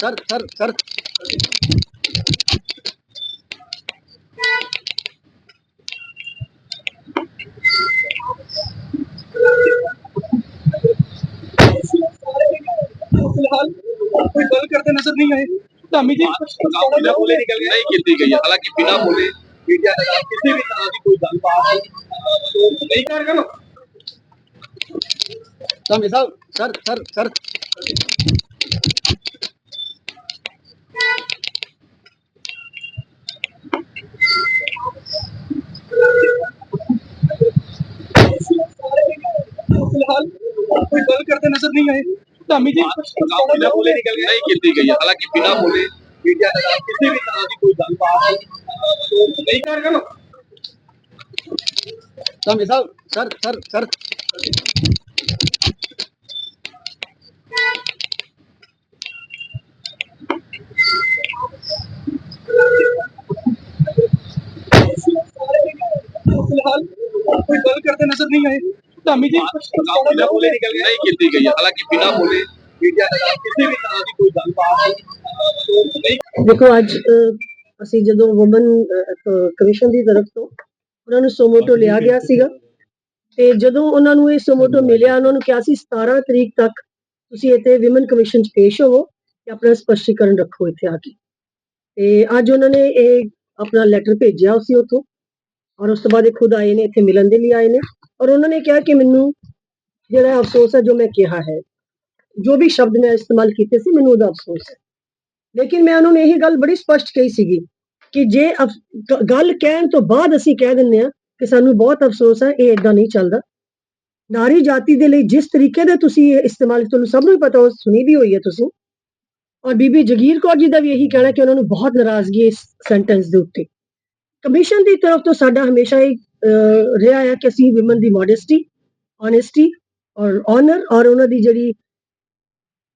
Sir sir sir. फ़िलहाल कोई गल करते नज़र नहीं आए। धामी जी बिना तो बोले नहीं हालाँकि बिना बोले मीडिया कोई नहीं। करो। गलो Dhami Sahib sir sir sir फिलहाल कोई गल करते नजर नहीं आए धामी जी बिना बोले निकल गए नहीं की गई है हालांकि बिना बोले मीडिया के साथ किसी भी तरह की कोई गलबात तो नहीं कर गलो Dhami Sahib sir sir sir ਫਿਲਹਾਲ ਕੋਈ ਗੱਲ ਕਰਦੇ ਨਜ਼ਰ ਨਹੀਂ ਆਏ। ਧਾਮੀ ਜੀ ਬਿਨਾਂ ਬੋਲੇ ਦੀ ਗੱਲ ਨਹੀਂ ਕੀਤੀ ਗਈ। ਹੈ ਹਾਲਾਂਕਿ ਬਿਨਾਂ ਬੋਲੇ ਮੀਡੀਆ ਨਾਲ ਕਿਸੇ ਵੀ ਤਰ੍ਹਾਂ ਦੀ ਕੋਈ ਗੱਲਬਾਤ ਦੇਖੋ ਅੱਜ ਅਸੀਂ ਜਦੋਂ ਵੁਮਨ ਕਮਿਸ਼ਨ ਦੀ ਤਰਫ ਤੋਂ ਉਹਨਾਂ ਨੂੰ ਸੋਮੋਟੋ ਲਿਆ ਗਿਆ ਸੀਗਾ ਤੇ ਜਦੋਂ ਉਹਨਾਂ ਨੂੰ ਇਹ ਸੋਮੋਟੋ ਮਿਲਿਆ ਉਹਨਾਂ ਨੂੰ ਕਿਹਾ ਸੀ 17 ਤਰੀਕ ਤੱਕ ਤੁਸੀਂ ਇੱਥੇ ਵਿਮਨ ਕਮਿਸ਼ਨ 'ਚ ਪੇਸ਼ ਹੋਵੋ ਤੇ ਆਪਣਾ ਸਪਸ਼ਟੀਕਰਨ ਰੱਖੋ ਇੱਥੇ ਆ ਕੇ। ਤੇ ਅੱਜ ਉਹਨਾਂ ਨੇ ਇਹ ਆਪਣਾ ਲੈਟਰ ਭੇਜਿਆ ਉਸੇ ਉਥੋਂ। ਔਰ ਉਸ ਤੋਂ ਬਾਅਦ ਇਹ ਖੁਦ ਆਏ ਨੇ, ਇੱਥੇ ਮਿਲਣ ਦੇ ਲਈ ਆਏ ਨੇ ਔਰ ਉਹਨਾਂ ਨੇ ਕਿਹਾ ਕਿ ਮੈਨੂੰ ਜਿਹੜਾ ਅਫਸੋਸ ਹੈ ਜੋ ਮੈਂ ਕਿਹਾ ਹੈ, ਜੋ ਵੀ ਸ਼ਬਦ ਮੈਂ ਇਸਤੇਮਾਲ ਕੀਤੇ ਸੀ ਮੈਨੂੰ ਉਹਦਾ ਅਫਸੋਸ ਹੈ। ਲੇਕਿਨ ਮੈਂ ਉਹਨਾਂ ਨੂੰ ਇਹ ਗੱਲ ਬੜੀ ਸਪਸ਼ਟ ਕਹੀ ਸੀਗੀ ਕਿ ਜੇ ਅਫ- ਗੱਲ ਕਹਿਣ ਤੋਂ ਬਾਅਦ ਅਸੀਂ ਕਹਿ ਦਿੰਦੇ ਆ ਕਿ ਸਾਨੂੰ ਬਹੁਤ ਅਫਸੋਸ ਹੈ, ਇਹ ਇਦਾਂ ਨਹੀਂ ਚੱਲਦਾ। ਨਾਰੀ ਜਾਤੀ ਦੇ ਲਈ ਜਿਸ ਤਰੀਕੇ ਦਾ ਤੁਸੀਂ ਇਹ ਇਸਤੇਮਾਲ, ਤੁਹਾਨੂੰ ਸਭ ਨੂੰ ਪਤਾ, ਉਹ ਸੁਣੀ ਵੀ ਹੋਈ ਹੈ ਤੁਸੀਂ। ਔਰ ਬੀਬੀ ਜਗੀਰ ਕੌਰ ਜੀ ਦਾ ਵੀ ਇਹੀ ਕਹਿਣਾ ਕਿ ਉਹਨਾਂ ਨੂੰ ਬਹੁਤ ਨਾਰਾਜ਼ਗੀ ਇਸ ਸੈਂਟੈਂਸ ਦੇ ਉੱਤੇ। ਕਮਿਸ਼ਨ ਦੀ ਤਰਫ ਤੋਂ ਸਾਡਾ ਹਮੇਸ਼ਾ ਹੀ ਅਹ, ਰਿਹਾ ਹੈ ਕਿ ਅਸੀਂ ਵਿਮਨ ਦੀ ਮੋਡੈਸਟੀ ਓਨੈਸਟੀ ਔਰ ਆਨਰ ਔਰ ਉਹਨਾਂ ਦੀ ਜਿਹੜੀ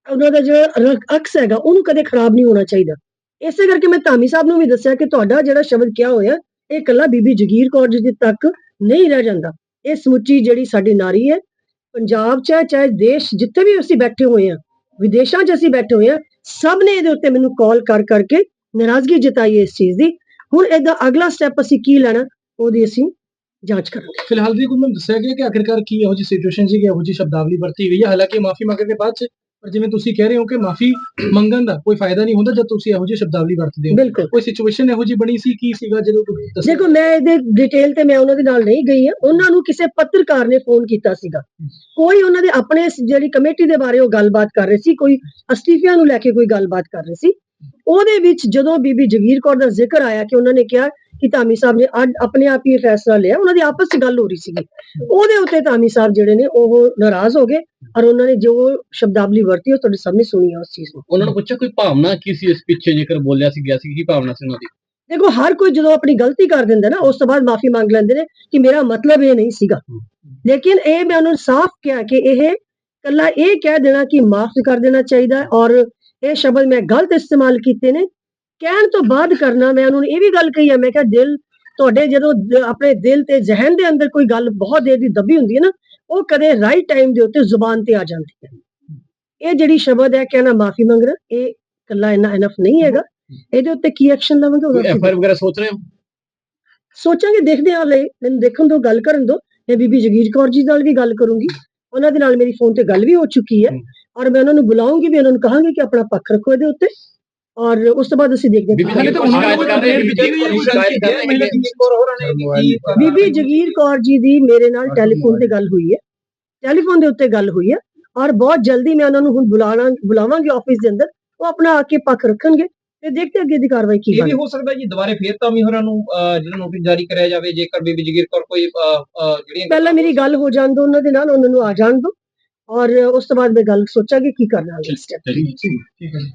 ਉਹਨਾਂ ਦਾ ਜਿਹੜਾ ਅਕਸ ਹੈਗਾ ਉਹਨੂੰ ਕਦੇ ਖਰਾਬ ਨਹੀਂ ਹੋਣਾ ਚਾਹੀਦਾ। ਇਸੇ ਕਰਕੇ ਮੈਂ ਧਾਮੀ ਸਾਹਿਬ ਨੂੰ ਵੀ ਦੱਸਿਆ ਕਿ ਤੁਹਾਡਾ ਜਿਹੜਾ ਸ਼ਬਦ ਕਿਹਾ ਹੋਇਆ ਇਹ ਕੱਲਾ ਬੀਬੀ ਜਗੀਰ ਕੌਰ ਜੀ ਤੱਕ ਨਹੀਂ ਰਹਿ ਜਾਂਦਾ। ਇਹ ਸਮੁੱਚੀ ਜਿਹੜੀ ਸਾਡੀ ਨਾਰੀ ਹੈ ਪੰਜਾਬ ਚ ਹੈ ਚਾਹੇ ਦੇਸ਼ ਜਿੱਥੇ ਵੀ ਅਸੀਂ ਬੈਠੇ ਹੋਏ ਆ ਵਿਦੇਸ਼ਾਂ 'ਚ ਅਸੀਂ ਬੈਠੇ ਹੋਏ ਆ ਸਭ ਨੇ ਇਹਦੇ ਉੱਤੇ ਮੈਨੂੰ ਕਾਲ ਕਰ ਕਰਕੇ ਨਾਰਾਜ਼ਗੀ ਜਤਾਈ ਹੈ ਇਸ ਚੀਜ਼ ਦੀ। ਹੁਣ ਇਹਦਾ ਅਗਲਾ ਸਟੈਪ ਅਸੀਂ ਕੀ ਲੈਣਾ ਉਹਦੀ ਅਸੀਂ ਜਾਂਚ ਕਰਾਂਗੇ। ਫਿਲਹਾਲ ਦੀ ਗੁਰਮਨ ਦੱਸਿਆ ਗਿਆ ਕਿ ਆਖਿਰਕਾਰ ਕੀ ਇਹੋ ਜੀ ਸਿਚੁਏਸ਼ਨ ਸੀ ਕਿ ਇਹੋ ਜੀ ਸ਼ਬਦਾਵਲੀ ਵਰਤੀ ਗਈ ਹੈ ਹਾਲਾਂਕਿ ਮਾਫੀ ਮੰਗਣ ਦੇ ਬਾਅਦ ਪਰ ਜਿਵੇਂ ਤੁਸੀਂ ਕਹਿ ਰਹੇ ਹੋ ਕਿ ਮਾਫੀ ਮੰਗਣ ਦਾ ਕੋਈ ਫਾਇਦਾ ਨਹੀਂ ਹੁੰਦਾ ਜਦ ਤੁਸੀਂ ਇਹੋ ਜੀ ਸ਼ਬਦਾਵਲੀ ਵਰਤਦੇ ਹੋ। ਬਿਲਕੁਲ। ਕੋਈ ਸਿਚੁਏਸ਼ਨ ਇਹੋ ਜੀ ਬਣੀ ਸੀ ਕੀ ਸੀਗਾ ਜਦੋਂ ਤੁਸੀਂ ਦੇਖੋ ਮੈਂ ਇਹਦੇ ਡਿਟੇਲ ਤੇ ਮੈਂ ਉਹਨਾਂ ਦੇ ਨਾਲ ਨਹੀਂ ਗਈ ਹਾਂ। ਉਹਨਾਂ ਨੂੰ ਕਿਸੇ ਪੱਤਰਕਾਰ ਨੇ ਫੋਨ ਕੀਤਾ ਸੀਗਾ। ਕੋਈ ਉਹਨਾਂ ਦੇ ਆਪਣੇ ਜਿਹੜੀ ਕਮੇਟੀ ਦੇ ਬਾਰੇ ਉਹ ਗੱਲਬਾਤ ਕਰ ਰਹੇ ਸੀ ਕੋਈ ਅਸਤੀਫਿਆਂ ਨੂੰ ਲੈ ਕੇ ਕੋਈ ਗੱਲਬਾਤ ਕਰ ਰਹੇ ਸੀ। ਉਹਦੇ ਵਿੱਚ ਜਦੋਂ ਬੀਬੀ ਜਗੀਰ ਕੌਰ ਦਾ ਜ਼ਿਕਰ ਆਇਆ ਕਿ ਉਹਨਾਂ ਨੇ ਕਿਹਾ ਕਿ ਧਾਮੀ ਸਾਹਿਬ ਨੇ ਆਪਣੇ ਆਪ ਹੀ ਇਹ ਫੈਸਲਾ ਲਿਆ ਉਹਨਾਂ ਦੀ ਆਪਸ ਵਿੱਚ ਗੱਲ ਹੋ ਰਹੀ ਸੀਗੀ। ਉਹਦੇ ਉੱਤੇ ਧਾਮੀ ਸਾਹਿਬ ਜਿਹੜੇ ਨੇ ਉਹ ਨਾਰਾਜ਼ ਹੋ ਗਏ ਔਰ ਉਹਨਾਂ ਨੇ ਜੋ ਸ਼ਬਦਾਵਲੀ ਵਰਤੀ ਉਹ ਤੁਹਾਡੇ ਸਾਹਮਣੇ ਸੁਣੀ ਹੈ ਉਸ ਚੀਜ਼ ਨੂੰ। ਉਹਨਾਂ ਨੂੰ ਪੁੱਛਿਆ ਕੋਈ ਭਾਵਨਾ ਕੀ ਸੀ ਇਸ ਪਿੱਛੇ ਜੇਕਰ ਬੋਲਿਆ ਸੀ ਗਿਆ ਸੀ ਕੀ ਭਾਵਨਾ ਸੀ ਉਹਨਾਂ ਦੀ? ਦੇਖੋ ਹਰ ਕੋਈ ਜਦੋਂ ਆਪਣੀ ਗਲਤੀ ਕਰ ਦਿੰਦਾ ਨਾ ਉਸ ਤੋਂ ਬਾਅਦ ਮਾਫੀ ਮੰਗ ਲੈਂਦੇ ਨੇ ਕਿ ਮੇਰਾ ਮਤਲਬ ਇਹ ਨਹੀਂ ਸੀਗਾ। ਲੇਕਿਨ ਇਹ ਮੈਂ ਉਹਨਾਂ ਨੂੰ ਸਾਫ਼ ਕਿਹਾ ਕਿ ਇਹ ਕੱਲਾ ਇਹ ਕਹਿ ਦੇਣਾ ਕਿ ਮਾਫ ਕਰ ਦੇਣਾ ਚਾਹੀਦਾ ਔਰ ਇਹ ਸ਼ਬਦ ਮੈਂ ਗਲਤ ਇਸਤੇਮਾਲ ਕੀਤੇ ਨੇ। ਕਹਿਣ ਤੋਂ ਬਾਅਦ ਕਰਨਾ ਮੈਂ ਉਹਨਾਂ ਨੂੰ ਇਹ ਵੀ ਗੱਲ ਕਹੀ ਹੈ ਮੈਂ ਕਿਹਾ ਦਿਲ ਤੁਹਾਡੇ ਜਦੋਂ ਆਪਣੇ ਦਿਲ ਤੇ ਜ਼ਿਹਨ ਦੇ ਅੰਦਰ ਕੋਈ ਗੱਲ ਬਹੁਤ ਦੇਰ ਦੀ ਦੱਬੀ ਹੁੰਦੀ ਹੈ ਨਾ ਉਹ ਕਦੇ ਰਾਈਟ ਟਾਈਮ ਦੇ ਉੱਤੇ ਜ਼ੁਬਾਨ ਤੇ ਆ ਜਾਂਦੀ ਹੈ। ਇਹ ਜਿਹੜੀ ਸ਼ਬਦ ਹੈ ਕਹਿਣਾ ਮਾਫੀ ਮੰਗਣਾ ਇਹ ਕੱਲਾ ਇੰਨਾ ਇਨਫ ਨਹੀਂ ਹੈਗਾ। ਇਹਦੇ ਉੱਤੇ ਕੀ ਐਕਸ਼ਨ ਲਵਾਂਗੇ ਉਹਦਾ ਐਫਆਈਆਰ ਵਗੈਰਾ ਸੋਚ ਰਹੇ ਹੋ? ਸੋਚਾਂਗੇ ਦੇਖਦੇ ਹਾਂ ਹਲੇ। ਮੈਨੂੰ ਦੇਖਣ ਤੋਂ ਗੱਲ ਕਰਨ ਦੋ ਮੈਂ ਬੀਬੀ ਜਗੀਰ ਕੌਰ ਜੀ ਨਾਲ ਵੀ ਗੱਲ ਕਰੂੰਗੀ। ਉਹਨਾਂ ਦੇ ਨਾਲ ਮੇਰੀ ਫੋਨ ਤੇ ਗੱਲ ਵੀ ਹੋ ਚੁੱਕੀ ਹੈ। ਔਰ ਮੈਂ ਉਹਨਾਂ ਨੂੰ ਬੁਲਾਉਂਗੀ ਵੀ ਉਹਨਾਂ ਨੂੰ ਕਹਾਂਗੀ ਕਿ ਆਪਣਾ ਪੱਖ ਰੱਖੋ ਇਹਦੇ ਉੱਤੇ। ਔਰ ਉਸ ਤੋਂ ਬਾਅਦ ਅਸੀਂ ਦੇਖਦੇ ਬੀਬੀ ਹਾਂ। ਬੀਬੀ ਜਗੀਰ ਕੌਰ ਜੀ ਦੀ ਮੇਰੇ ਨਾਲ ਟੈਲੀਫੋਨ ਤੇ ਗੱਲ ਹੋਈ ਹੈ। ਟੈਲੀਫੋਨ ਦੇ ਉੱਤੇ ਗੱਲ ਹੋਈ ਹੈ ਔਰ ਬਹੁਤ ਜਲਦੀ ਮੈਂ ਉਹਨਾਂ ਨੂੰ ਹੁਣ ਬੁਲਾਣਾ ਬੁਲਾਵਾਂਗੀ ਆਫਿਸ ਦੇ ਅੰਦਰ। ਉਹ ਆਪਣਾ ਆ ਕੇ ਪੱਖ ਰੱਖਣਗੇ ਤੇ ਦੇਖਦੇ ਅੱਗੇ ਦੀ ਕਾਰਵਾਈ ਕੀ ਇਹ ਵੀ ਹੋ ਸਕਦਾ ਜੀ ਦੁਬਾਰੇ ਫੇਰ ਤਾਂ ਵੀ ਹੋਰਾਂ ਨੂੰ ਜਿਹੜਾ ਨੋਟਿਸ ਜਾਰੀ ਕਰਿਆ ਜਾਵੇ ਜੇਕਰ ਬੀਬੀ ਜਗੀਰ ਕੌਰ ਕੋਈ ਜਿਹੜੀਆਂ ਪਹਿਲਾਂ ਮੇਰੀ ਗੱਲ ਹੋ ਜਾਣ ਦੋ ਉਹਨਾਂ ਦੇ ਨਾਲ ਉਹਨਾਂ ਨੂੰ ਆ ਜਾਣ ਦੋ। ਔਰ ਉਸ ਤੋਂ ਬਾਅਦ ਮੈਂ ਗੱਲ ਸੋਚਾਂਗੀ ਕੀ ਕਰਨਾ ਹੈ ਸਟੈਪ ਠੀਕ ਹੈ